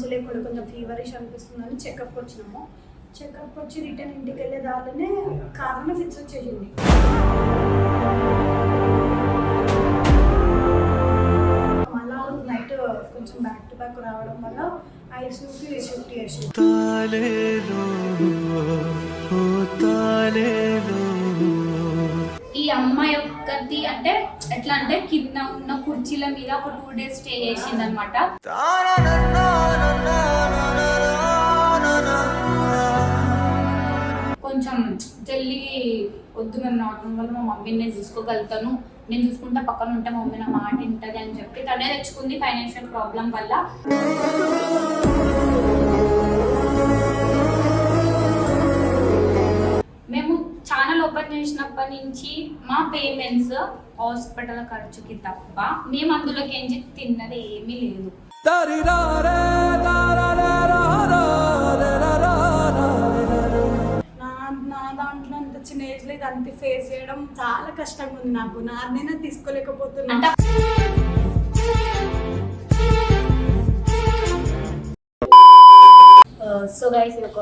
మంచి లేకుండా కొంచెం ఫీవరిష్ అనిపిస్తుందని చెకప్ వచ్చినాము చెకప్ వచ్చి రిటర్న్ ఇంటికి వెళ్ళే దారిలోనే కారణం ఫిక్స్ వచ్చేసింది. మళ్ళా నైట్ కొంచెం బ్యాక్ టు బ్యాక్ రావడం వల్ల ఐసీయూకి షిఫ్ట్ చేసి తాలేలో ఓ అమ్మాయి ఒక్కటి అంటే ఎట్లా అంటే కింద ఉన్న కుర్చీల మీద ఒక టూ డేస్ స్టే చేసింది అనమాట కొంచెం జల్లి వద్దు మేము నార్మల్ వల్ల మా మమ్మీని నేను చూసుకోగలుగుతాను. నేను చూసుకుంటే పక్కన ఉంటే మా మమ్మీ నా మాట వింటది అని చెప్పి తనే తెచ్చుకుంది ఫైనాన్షియల్ ప్రాబ్లం వల్ల. ఛానల్ ఓపెన్ చేసినప్పటి నుంచి మా పేమెంట్స్ హాస్పిటల్ ఖర్చుకి తప్ప మేము అందులోకి ఏం తిన్నది ఏమీ లేదు. నా దాంట్లో అంత చిన్న ఏజ్లో ఇదంతా ఫేస్ చేయడం చాలా కష్టంగా ఉంది నాకు. నాన్నైనా తీసుకోలేకపోతున్నా. సో గైస్ ఇది ఒక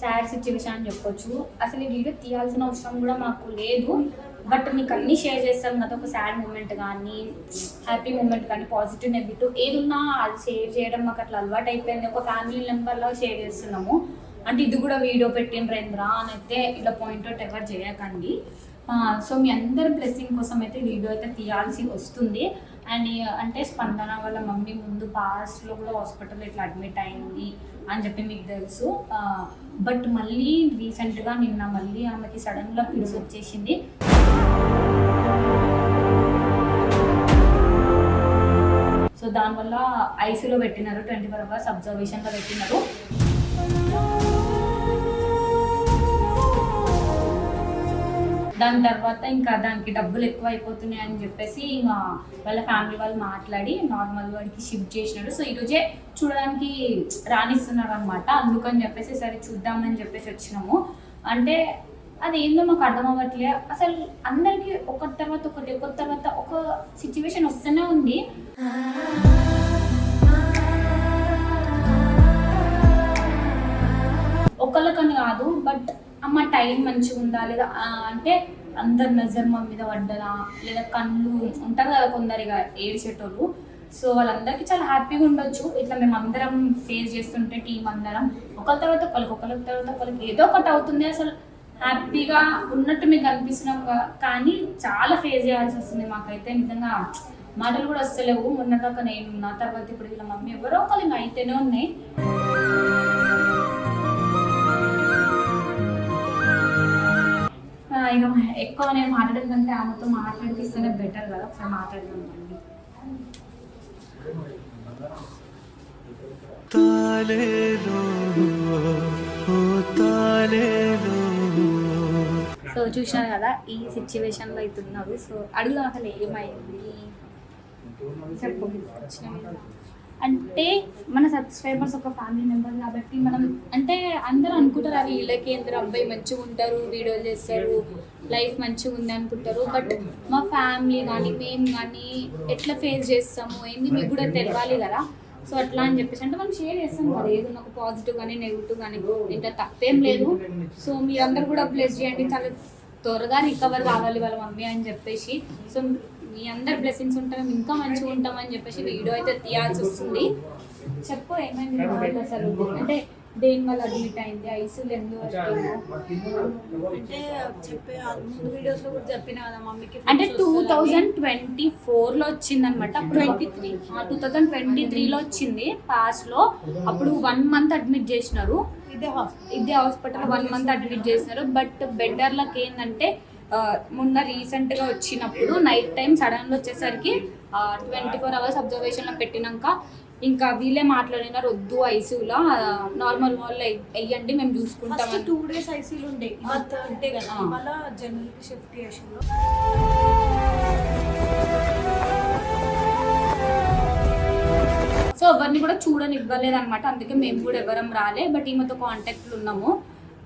సాడ్ సిచ్యువేషన్ అని చెప్పొచ్చు. అసలు ఈ వీడియో తీయాల్సిన అవసరం కూడా మాకు లేదు. బట్ మీకు అన్ని షేర్ చేస్తాం. కదా ఒక సాడ్ మూమెంట్ కానీ హ్యాపీ మూమెంట్ కానీ పాజిటివ్ నెగిటివ్ ఏదున్నా అది షేర్ చేయడం మాకు అట్లా అలవాటు అయిపోయింది. ఒక ఫ్యామిలీ మెంబర్లో షేర్ చేస్తున్నాము. అంటే ఇది కూడా వీడియో పెట్టిండ్రేంద్రా అని అయితే ఇట్లా పాయింట్ అవుట్ ఎవరు చేయకండి. సో మీ అందరి బ్లెస్సింగ్ కోసం అయితే వీడియో అయితే తీయాల్సి వస్తుంది. అండ్ అంటే స్పందన వాళ్ళ మమ్మీ ముందు పాస్ట్లో కూడా హాస్పిటల్ ఇట్లా అడ్మిట్ అయింది అని చెప్పి మీకు తెలుసు. బట్ మళ్ళీ రీసెంట్గా నిన్న మళ్ళీ ఆమెకి సడన్గా పిడుసు వచ్చేసింది. సో దానివల్ల ఐసీలో పెట్టినారు ట్వంటీ ఫోర్ అవర్స్ అబ్జర్వేషన్లో పెట్టినారు. దాని తర్వాత ఇంకా దానికి డబ్బులు ఎక్కువ అయిపోతున్నాయి అని చెప్పేసి ఇంకా వాళ్ళ ఫ్యామిలీ వాళ్ళు మాట్లాడి నార్మల్ వాడికి షిఫ్ట్ చేసినాడు. సో ఈరోజే చూడడానికి రాణిస్తున్నారు అనమాట అందుకని చెప్పేసి సరే చూద్దామని చెప్పేసి వచ్చినాము. అంటే అది ఏందో మాకు అర్థం అవ్వట్లే. అసలు అందరికీ ఒకటి తర్వాత ఒకటి ఒకటి తర్వాత ఒక సిచ్యువేషన్ వస్తూనే ఉంది. ఒకళ్ళకని కాదు బట్ అమ్మ టైం మంచిగా ఉందా? లేదా అంటే అందరి నజర్ మా మీద పడ్డదా? లేదా కళ్ళు ఉంటారు కదా కొందరిగా ఏడ్చేటోళ్ళు. సో వాళ్ళందరికీ చాలా హ్యాపీగా ఉండొచ్చు. ఇట్లా మేము అందరం ఫేస్ చేస్తుంటే టీం అందరం ఒకరి తర్వాత ఒకరికి ఒకరి తర్వాత ఒకరికి ఏదో ఒకటి అవుతుంది అసలు. హ్యాపీగా ఉన్నట్టు మీకు అనిపిస్తున్నాం కానీ చాలా ఫేస్ చేయాల్సి వస్తుంది మాకైతే నిజంగా. మాటలు కూడా వస్తలేవు. మొన్నదాకా నేను నా తర్వాత ఇప్పుడు వీళ్ళ మమ్మీ ఎవరో ఒకరు అయితేనే ఉన్నాయి. ఎక్కువ నేను మాట్లాడడం కంటే ఆమెతో మాట్లాడిపిస్తేనే బెటర్ కదా? ఒకసారి మాట్లాడదాం సో చూసాను కదా ఈ సిచ్యువేషన్లో అయితే ఉన్నారు. సో అడుగుదాం అసలు ఏమైంది? చెప్పు. అంటే మన సబ్స్క్రైబర్స్ ఒక ఫ్యామిలీ మెంబర్ కాబట్టి మనం అంటే అందరూ అనుకుంటారు అవి వీళ్ళకి అందరూ అబ్బాయి మంచిగా ఉంటారు వీడియోలు చేస్తారు లైఫ్ మంచిగా ఉంది అనుకుంటారు. బట్ మా ఫ్యామిలీ కానీ మేము కానీ ఎట్లా ఫేస్ చేస్తాము ఏంది మీకు కూడా తెలవాలి కదా. సో అట్లా అని చెప్పేసి అంటే మనం షేర్ చేస్తాం కదా. ఏదైనా ఒక పాజిటివ్ కానీ నెగిటివ్ కానీ ఇంట్లో తప్పేం లేదు. సో మీ అందరు కూడా ప్లేస్ చేయండి. చాలా త్వరగా రికవర్ కావాలి వాళ్ళ మమ్మీ అని చెప్పేసి. సో మీ అందరు బ్లెస్సింగ్స్ ఉంటే ఇంకా మంచిగా ఉంటామని చెప్పేసి వీడియో అయితే తీయాల్సి వస్తుంది. చెప్పు ఏమైంది అసలు? అంటే దేని వల్ల అడ్మిట్ అయింది? ఐసీలు ఎందుకు అంటే చెప్పే ముందు వీడియోస్లో కూడా చెప్పిన కదా మమ్మీకి అంటే టూ. థౌజండ్ ట్వంటీ ఫోర్లో వచ్చింది అనమాట twenty three two thousand twenty త్రీలో వచ్చింది పాస్లో. అప్పుడు వన్ మంత్ అడ్మిట్ చేసినారు. ఇదే హాస్పిటల్ వన్ మంత్ అడ్మిట్ చేసినారు. బట్ బెటర్లకు ఏంటంటే మొన్న రీసెంట్గా వచ్చినప్పుడు నైట్ టైం సడన్గా వచ్చేసరికి ట్వంటీ ఫోర్ అవర్స్ అబ్జర్వేషన్లో పెట్టినాక ఇంకా వీళ్ళే మాట్లాడినారు వద్దు ఐసీయూలో నార్మల్ వాళ్ళు వెయ్యండి మేము చూసుకుంటామని టూ డేస్ ఐసీలు ఉండే డే కదా కి షిఫ్ట్ చేసిండ్రు. సో ఎవరిని కూడా చూడని ఇవ్వలేదు అనమాట అందుకే మేము కూడా ఎవరం రాలే బట్ ఈమెతో కాంటాక్ట్లు ఉన్నాము.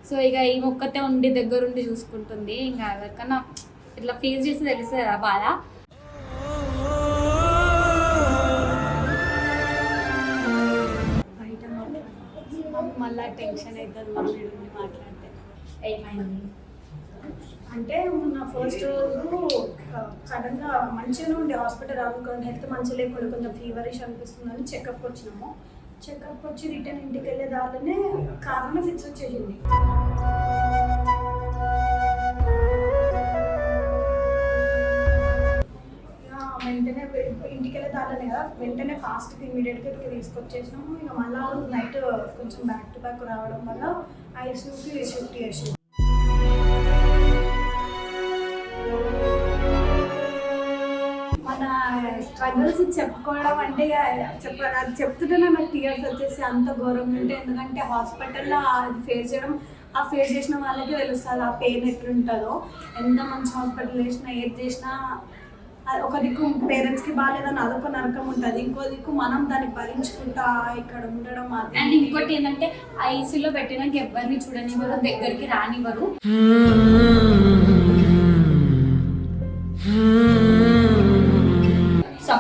సో ఇక ఈ ఒక్కతే ఉండి దగ్గరుండి చూసుకుంటుంది. ఇంకా ఎవరికన్నా ఇట్లా ఫేస్ చేసి తెలుస్తుంది కదా బాధ. మళ్ళీ టెన్షన్ అవుతుంది మళ్ళీ మాట్లాడితే. ఏమైంది? అంటే మొన్న ఫస్ట్ రోజు సడన్గా మంచిగానే ఉండే. హాస్పిటల్ అనుకోండి హెల్త్ మంచిగా లేకుండా కొంచెం ఫీవరిష్ అనిపిస్తుందని చెకప్ వచ్చినాము చెకప్ వచ్చి రిటర్న్ ఇంటికి వెళ్ళే దారిలోనే కారణం ఫిక్స్ వచ్చేసింది. వెంటనే ఇంటికి వెళ్ళే దారిలోనే కదా వెంటనే ఫాస్ట్ ఇమీడియట్గా ఇక్కడికి తీసుకొచ్చేసినాము. ఇక మళ్ళీ నైట్ కొంచెం బ్యాక్ టు బ్యాక్ రావడం వల్ల ఐసీయూకి షిఫ్ట్ చేసి స్ట్రగుల్స్ చెప్పుకోవడం అంటే చెప్ప అది చెప్తుంటే నాకు టీయర్స్ వచ్చేసి అంత ఘోరంగా ఉంటే ఎందుకంటే హాస్పిటల్లో అది ఫేస్ చేయడం ఆ ఫేస్ చేసిన వాళ్ళకి తెలుస్తుంది ఆ పెయిన్ ఎట్లుంటుందో. ఎంత మంచి హాస్పిటల్ చేసినా ఏది చేసినా అది ఒక దిక్కు పేరెంట్స్కి బాగాలేదని అదొక నరకం ఉంటుంది. ఇంకో దిక్కు మనం దాన్ని భరించుకుంటా ఇక్కడ ఉండడం అది. అండ్ ఇంకోటి ఏంటంటే ఐసీలో పెట్టినాక ఎవరిని చూడనివ్వరు దగ్గరికి రానివ్వరు.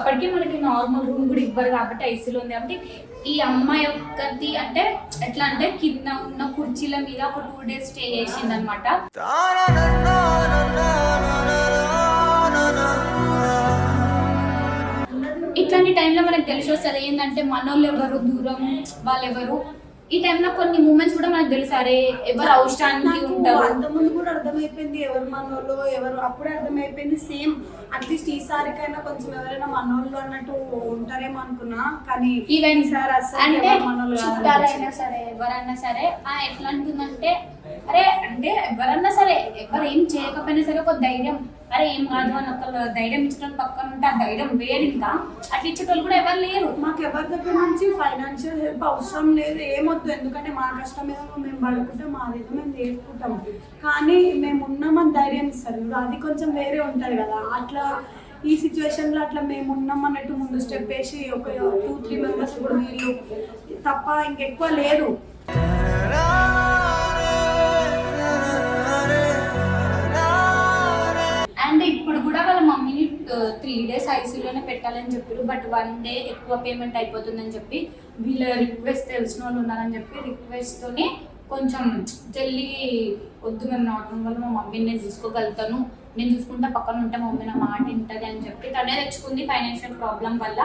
అప్పటికే మనకి నార్మల్ రూమ్ కూడా ఇవ్వరు కాబట్టి ఐసీలో ఉంది. కాబట్టి ఈ అమ్మాయి ఒక్కటి అంటే ఎట్లా అంటే కింద ఉన్న కుర్చీల మీద ఒక టూ డేస్ స్టే చేసింది అనమాట ఇట్లాంటి టైంలో మనకు తెలిసి వస్తుంది ఏంటంటే మనోళ్ళు ఎవరు దూరం వాళ్ళు ఎవరు ఈ టైంలో కొన్ని మూమెంట్స్ కూడా మనకు తెలుసు. అరే ఎవరు అవసరానికి నాకు ఉంటారు? అంతకుముందు కూడా అర్థమైపోయింది ఎవరు మనోళ్ళు ఎవరు అప్పుడే అర్థమైపోయింది సేమ్. అట్లీస్ట్ ఈసారికైనా కొంచెం ఎవరైనా మనోళ్ళు అన్నట్టు ఉంటారేమో అనుకున్నా. కానీ ఈవెన్ అస్సలు అంటే చుట్టాలైనా సరే ఎవరైనా సరే ఎట్లా అంటుందంటే అరే అంటే ఎవరన్నా సరే ఎవరు ఏం చేయకపోయినా సరే ఒక ధైర్యం. అరే ఏం కాదు అని ఒక ధైర్యం ఇచ్చడం పక్కన ఉంటే ఆ ధైర్యం వేరు ఇంకా అట్లా ఇచ్చేటోళ్ళు కూడా ఎవరు లేరు. మాకు ఎవరి దగ్గర నుంచి ఫైనాన్షియల్ హెల్ప్ అవసరం లేదు. ఏమొద్దు. ఎందుకంటే మా కష్టం మీద మేము పడుకుంటే మా ఏదో మేము చేసుకుంటాం కానీ మేము ఉన్నామని ధైర్యం ఇస్తారు. అది కొంచెం వేరే ఉంటుంది కదా. అట్లా ఈ సిచ్యువేషన్లో అట్లా మేము ఉన్నాం అన్నట్టు ముందు స్టెప్ వేసి ఒక టూ త్రీ మెంబర్స్ ఇప్పుడు వీళ్ళు తప్ప ఇంకెక్కువ లేదు ఐసీయూలోనే చెప్పారు. బట్ వన్ డే ఎక్కువ పేమెంట్ అయిపోతుందని చెప్పి వీళ్ళ రిక్వెస్ట్ తెలిసిన వాళ్ళు ఉన్నారని చెప్పి రిక్వెస్ట్తోనే కొంచెం జల్దీ వద్దు మేము నాటం వల్ల మా మమ్మీని నేను చూసుకోగలుగుతాను. నేను చూసుకుంటా పక్కన ఉంటే మా మమ్మీ నా మాట వింటది అని చెప్పి తనే తెచ్చుకుంది ఫైనాన్షియల్ ప్రాబ్లం వల్ల.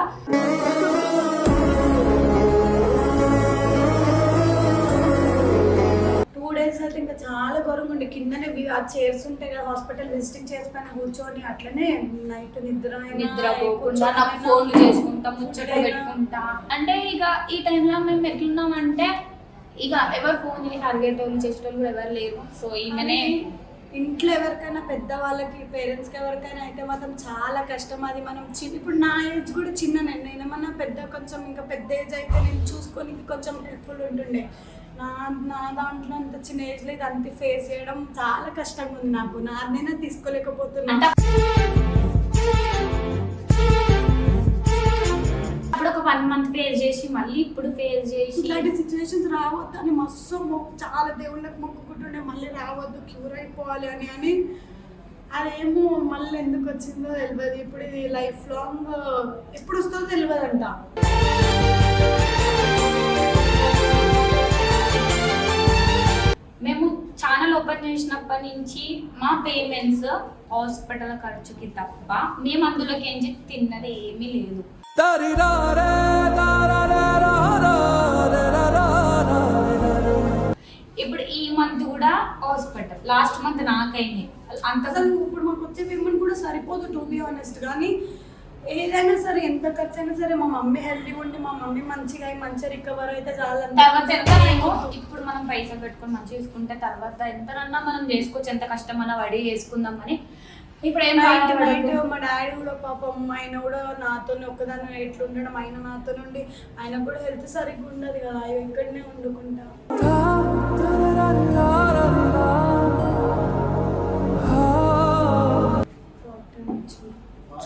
అయితే ఇంకా చాలా ఘోరంగా ఉండే కిందనే ఆ చైర్స్ ఉంటాయి కదా హాస్పిటల్ విజిటింగ్ చైర్స్ పైన కూర్చొని అట్లనే నైట్ నిద్ర నిద్ర పోకుండా నాకు అయినా, ఫోన్లు చేసుకుంటా ముచ్చట పెట్టుకుంటా. అంటే ఇక ఈ టైంలో మేము ఎట్లున్నామంటే ఇక ఎవరు ఫోన్ చేసి అడిగేటోళ్ళు చేసేటోళ్ళు కూడా ఎవరు లేరు. సో ఈమెనే ఇంట్లో ఎవరికైనా పెద్ద వాళ్ళకి పేరెంట్స్కి ఎవరికైనా అయితే మాత్రం చాలా కష్టం. అది మనం చిన్న ఇప్పుడు నా ఏజ్ కూడా చిన్న నేను నేనేమన్నా పెద్ద కొంచెం ఇంకా పెద్ద ఏజ్ అయితే నేను చూసుకొని కొంచెం హెల్ప్ఫుల్ ఉంటుండే. నా నా దాంట్లో అంత చిన్న ఏజ్లో ఇది అంత ఫేస్ చేయడం చాలా కష్టంగా ఉంది నాకు. నాదైనా తీసుకోలేకపోతున్నా. అంటే అప్పుడు ఒక వన్ మంత్ ఫేస్ చేసి మళ్ళీ ఇప్పుడు ఫేస్ చేసి. ఇట్లాంటి సిచ్యువేషన్స్ రావద్దు అని మస్తు మొక్కు చాలా దేవుళ్ళకి మొక్కుకుంటుండే మళ్ళీ రావద్దు క్యూర్ అయిపోవాలి అని అని. అదేమో మళ్ళీ ఎందుకు వచ్చిందో తెలియదు ఇప్పుడు ఇది లైఫ్ లాంగ్ ఎప్పుడు వస్తుందో తెలియదు మేము ఛానల్ ఓపెన్ చేసినప్పటి నుంచి మా పేమెంట్స్ హాస్పిటల్ ఖర్చుకి తప్ప మేము అందులోకి ఏం చెప్పి తిన్నది ఏమీ లేదు. ఇప్పుడు ఈ మంత్ కూడా హాస్పిటల్ లాస్ట్ మంత్ నాకైంది. అంత అసలు ఇప్పుడు మాకు వచ్చే పేమెంట్ కూడా సరిపోదు టు బి ఆనెస్ట్ కానీ ఏదైనా సరే ఎంత ఖర్చు అయినా సరే మా మమ్మీ హెల్తీగా ఉండి మా మమ్మీ మంచిగా అయి మంచిగా రికవర్ అయితే తర్వాత ఎంత ఏమో చాలా ఇప్పుడు మనం పైసలు పెట్టుకొని మంచిగా చూసుకుంటే తర్వాత ఎంతనన్నా మనం చేసుకోవచ్చు ఎంత కష్టం అన్నా పడి చేసుకుందాం అని. ఇప్పుడు ఏం నైట్ నైట్ బాధపడకు. మా డాడీ కూడా పాపం ఆయన కూడా నాతో ఒక్కదాన్ని ఎట్లా ఉండడం ఆయన నాతో నుండి ఆయన కూడా హెల్త్ సరిగ్గా ఉండదు కదా అయ్యో ఇక్కడనే వండుకుంటా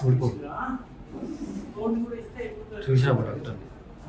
울고. 정신아 뭐라 그러네